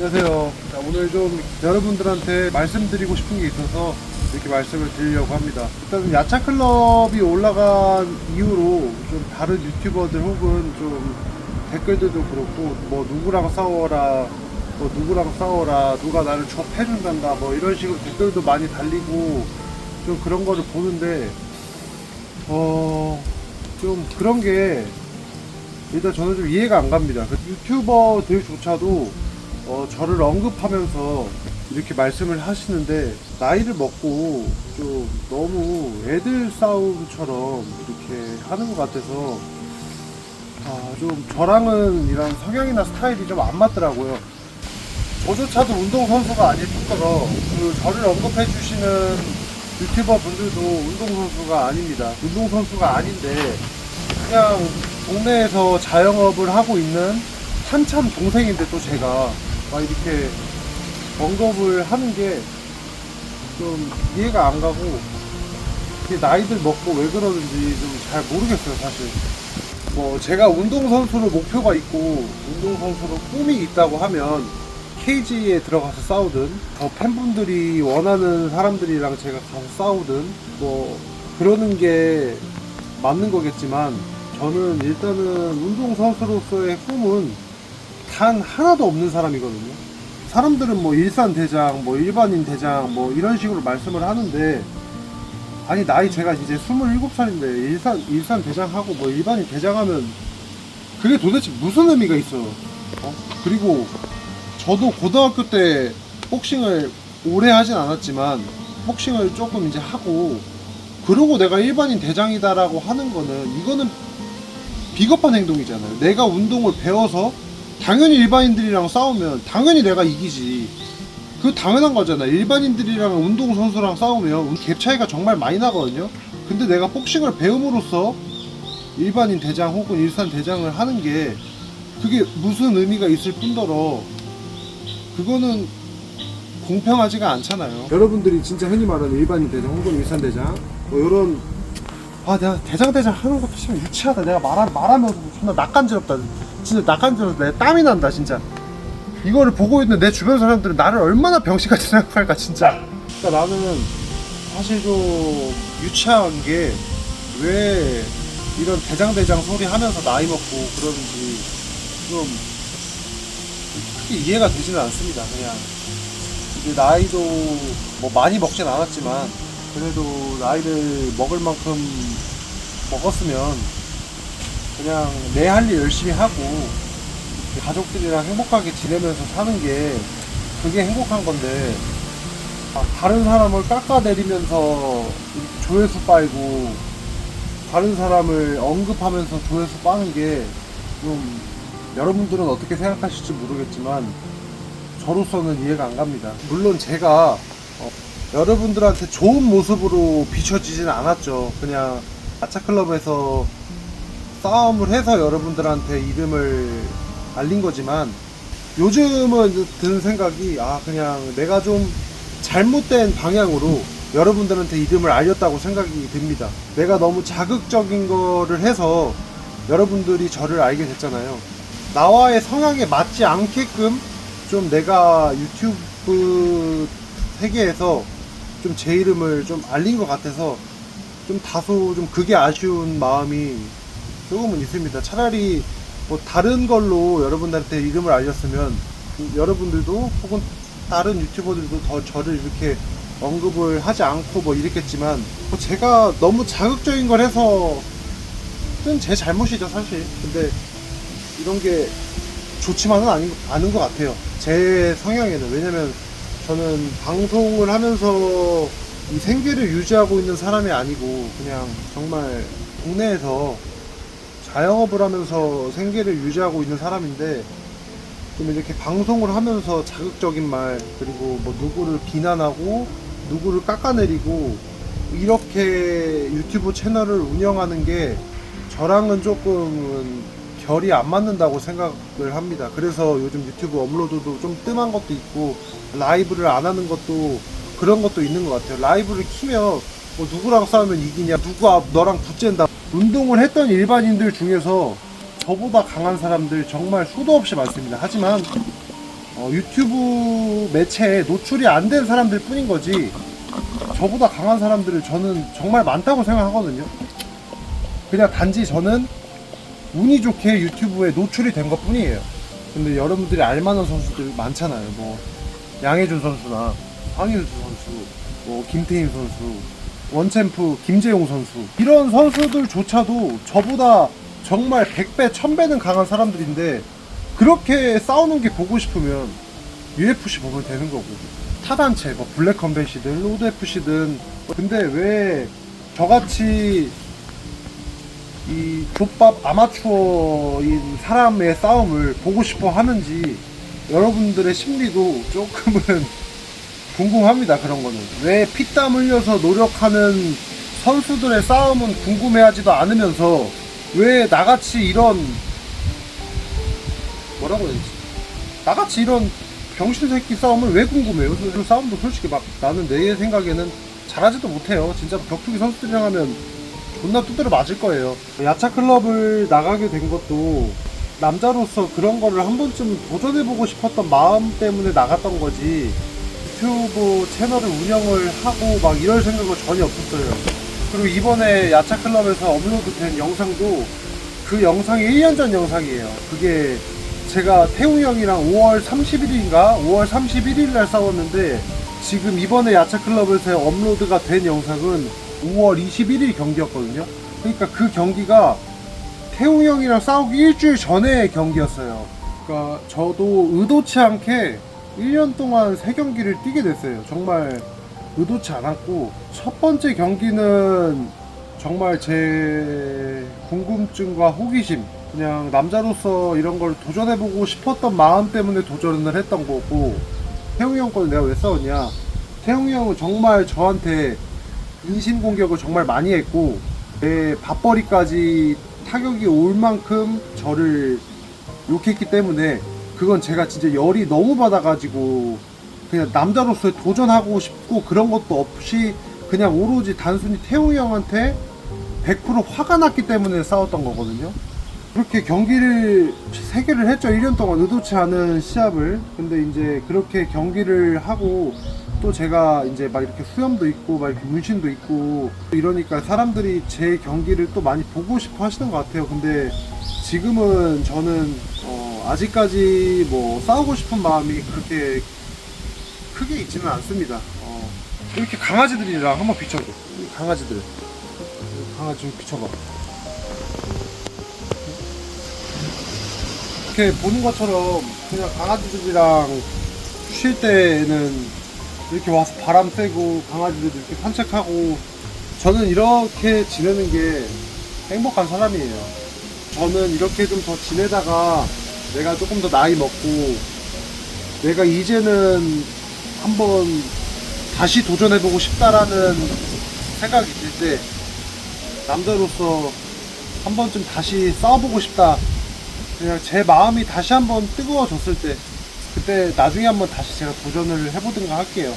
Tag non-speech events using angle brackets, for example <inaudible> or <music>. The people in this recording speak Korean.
안녕하세요. 자, 오늘 좀 여러분들한테 말씀드리고 싶은 게 있어서 이렇게 말씀을 드리려고 합니다. 일단 야차 클럽이 올라간 이후로 좀 다른 유튜버들 혹은 좀 댓글들도 그렇고 뭐 누구랑 싸워라 뭐 누구랑 싸워라 누가 나를 좁해준단다 뭐 이런 식으로 댓글도 많이 달리고 좀 그런 거를 보는데 어 좀 그런 게 일단 저는 좀 이해가 안 갑니다. 그 유튜버들조차도 어, 저를 언급하면서 이렇게 말씀을 하시는데 나이를 먹고 좀 너무 애들 싸움처럼 이렇게 하는 것 같아서 아, 좀 저랑은 이런 성향이나 스타일이 좀 안 맞더라고요. 저조차도 운동선수가 아닐 뿐더러 그 저를 언급해 주시는 유튜버 분들도 운동선수가 아닙니다. 운동선수가 아닌데 그냥 동네에서 자영업을 하고 있는 한참 동생인데 또 제가 막 이렇게 언급을 하는 게 좀 이해가 안 가고 나이들 먹고 왜 그러는지 좀 잘 모르겠어요 사실. 뭐 제가 운동선수로 목표가 있고 운동선수로 꿈이 있다고 하면 케이지에 들어가서 싸우든 더 팬분들이 원하는 사람들이랑 제가 가서 싸우든 뭐 그러는 게 맞는 거겠지만 저는 일단은 운동선수로서의 꿈은 단 하나도 없는 사람이거든요. 사람들은 뭐 일산 대장, 뭐 일반인 대장, 뭐 이런 식으로 말씀을 하는데 아니 나이 제가 이제 27살인데 일산 일산 대장하고 뭐 일반인 대장하면 그게 도대체 무슨 의미가 있어요? 어? 그리고 저도 고등학교 때 복싱을 오래 하진 않았지만 복싱을 조금 이제 하고 그러고 내가 일반인 대장이다라고 하는 거는 이거는 비겁한 행동이잖아요. 내가 운동을 배워서 당연히 일반인들이랑 싸우면 당연히 내가 이기지. 그 당연한 거잖아. 일반인들이랑 운동선수랑 싸우면 갭 차이가 정말 많이 나거든요. 근데 내가 복싱을 배움으로써 일반인 대장 혹은 일산 대장을 하는 게 그게 무슨 의미가 있을 뿐더러 그거는 공평하지가 않잖아요. 여러분들이 진짜 흔히 말하는 일반인 대장 혹은 일산 대장 뭐 이런 아 내가 대장 대장 하는 것도 참 유치하다. 내가 말하, 말하면서 존나 낯간지럽다. 진짜 낯간지러서 내 땀이 난다 진짜. 이거를 보고 있는 내 주변 사람들은 나를 얼마나 병신같이 <laughs> 생각할까 진짜. 그러니까 나는 사실 좀 유치한 게 왜 이런 대장 대장 소리 하면서 나이 먹고 그러는지 좀 크게 이해가 되지는 않습니다. 그냥 이제 나이도 뭐 많이 먹진 않았지만 그래도 나이를 먹을 만큼 먹었으면 그냥 내 할 일 열심히 하고 가족들이랑 행복하게 지내면서 사는 게 그게 행복한 건데 아, 다른 사람을 깎아내리면서 조회수 빨고 다른 사람을 언급하면서 조회수 빠는 게 좀 여러분들은 어떻게 생각하실지 모르겠지만 저로서는 이해가 안 갑니다. 물론 제가 어, 여러분들한테 좋은 모습으로 비춰지진 않았죠. 그냥 아차클럽에서 싸움을 해서 여러분들한테 이름을 알린 거지만 요즘은 드는 생각이 아 그냥 내가 좀 잘못된 방향으로 여러분들한테 이름을 알렸다고 생각이 듭니다. 내가 너무 자극적인 거를 해서 여러분들이 저를 알게 됐잖아요. 나와의 성향에 맞지 않게끔 좀 내가 유튜브 세계에서 좀 제 이름을 좀 알린 것 같아서 좀 다소 좀 그게 아쉬운 마음이 조금은 있습니다. 차라리 뭐 다른 걸로 여러분들한테 이름을 알렸으면 여러분들도 혹은 다른 유튜버들도 더 저를 이렇게 언급을 하지 않고 뭐 이랬겠지만 뭐 제가 너무 자극적인 걸 해서 는제 잘못이죠 사실. 근데 이런 게 좋지만은 아닌, 않은 것 같아요. 제 성향에는. 왜냐면 저는 방송을 하면서 이 생계를 유지하고 있는 사람이 아니고 그냥 정말 국내에서 자영업을 하면서 생계를 유지하고 있는 사람인데 좀 이렇게 방송을 하면서 자극적인 말 그리고 뭐 누구를 비난하고 누구를 깎아내리고 이렇게 유튜브 채널을 운영하는 게 저랑은 조금은 결이 안 맞는다고 생각을 합니다. 그래서 요즘 유튜브 업로드도 좀 뜸한 것도 있고 라이브를 안 하는 것도 그런 것도 있는 것 같아요. 라이브를 키면 뭐 누구랑 싸우면 이기냐, 누가 너랑 붙젠다. 운동을 했던 일반인들 중에서 저보다 강한 사람들 정말 수도 없이 많습니다. 하지만 어, 유튜브 매체에 노출이 안 된 사람들 뿐인 거지 저보다 강한 사람들을 저는 정말 많다고 생각하거든요. 그냥 단지 저는 운이 좋게 유튜브에 노출이 된 것 뿐이에요. 근데 여러분들이 알만한 선수들 많잖아요. 뭐 양혜준 선수나 황인수 선수, 뭐 김태인 선수, 원챔프 김재용 선수 이런 선수들조차도 저보다 정말 100배, 1000배는 강한 사람들인데 그렇게 싸우는 게 보고 싶으면 UFC 보면 되는 거고 타단체 뭐 블랙컴뱃이든 로드 FC든 근데 왜 저같이 이 족밥 아마추어인 사람의 싸움을 보고 싶어 하는지 여러분들의 심리도 조금은 <laughs> 궁금합니다 그런 거는. 왜 피땀 흘려서 노력하는 선수들의 싸움은 궁금해하지도 않으면서 왜 나같이 이런 뭐라고 해야 되지? 나같이 이런 병신 새끼 싸움을 왜 궁금해요? 그 싸움도 솔직히 막 나는 내 생각에는 잘하지도 못해요. 진짜 격투기 선수들이랑 하면 존나 두드려 맞을 거예요 야차 클럽을 나가게 된 것도 남자로서 그런 거를 한 번쯤 도전해보고 싶었던 마음 때문에 나갔던 거지 유튜브 채널을 운영을 하고 막 이럴 생각은 전혀 없었어요. 그리고 이번에 야차 클럽에서 업로드 된 영상도 그 영상이 1년 전 영상이에요. 그게 제가 태웅 형이랑 5월 30일인가 5월 31일 날 싸웠는데 지금 이번에 야차 클럽에서 업로드가 된 영상은 5월 21일 경기였거든요. 그러니까 그 경기가 태웅 형이랑 싸우기 일주일 전에 경기였어요. 그러니까 저도 의도치 않게 1년 동안 세 경기를 뛰게 됐어요. 정말 의도치 않았고 첫 번째 경기는 정말 제 궁금증과 호기심 그냥 남자로서 이런 걸 도전해보고 싶었던 마음 때문에 도전을 했던 거고 태웅이 형 거는 내가 왜 싸웠냐 태웅이 형은 정말 저한테 인신 공격을 정말 많이 했고 내 밥벌이까지 타격이 올 만큼 저를 욕했기 때문에 그건 제가 진짜 열이 너무 받아가지고 그냥 남자로서 도전하고 싶고 그런 것도 없이 그냥 오로지 단순히 태웅이 형한테 100% 화가 났기 때문에 싸웠던 거거든요. 그렇게 경기를 세 개를 했죠. 1년 동안 의도치 않은 시합을. 근데 이제 그렇게 경기를 하고 또 제가 이제 막 이렇게 수염도 있고 막 이렇게 문신도 있고 이러니까 사람들이 제 경기를 또 많이 보고 싶어 하시는 것 같아요. 근데 지금은 저는 어, 아직까지 뭐 싸우고 싶은 마음이 그렇게 크게 있지는 않습니다. 어, 이렇게 강아지들이랑 한번 비춰줘. 이 강아지들. 강아지 좀 비춰봐. 이렇게 보는 것처럼 그냥 강아지들이랑 쉴 때는 이렇게 와서 바람 쐬고 강아지들 이렇게 산책하고 저는 이렇게 지내는 게 행복한 사람이에요. 저는 이렇게 좀 더 지내다가 내가 조금 더 나이 먹고 내가 이제는 한번 다시 도전해보고 싶다라는 생각이 들 때 남자로서 한 번쯤 다시 싸워보고 싶다. 그냥 제 마음이 다시 한번 뜨거워졌을 때 그때 나중에 한번 다시 제가 도전을 해보든가 할게요.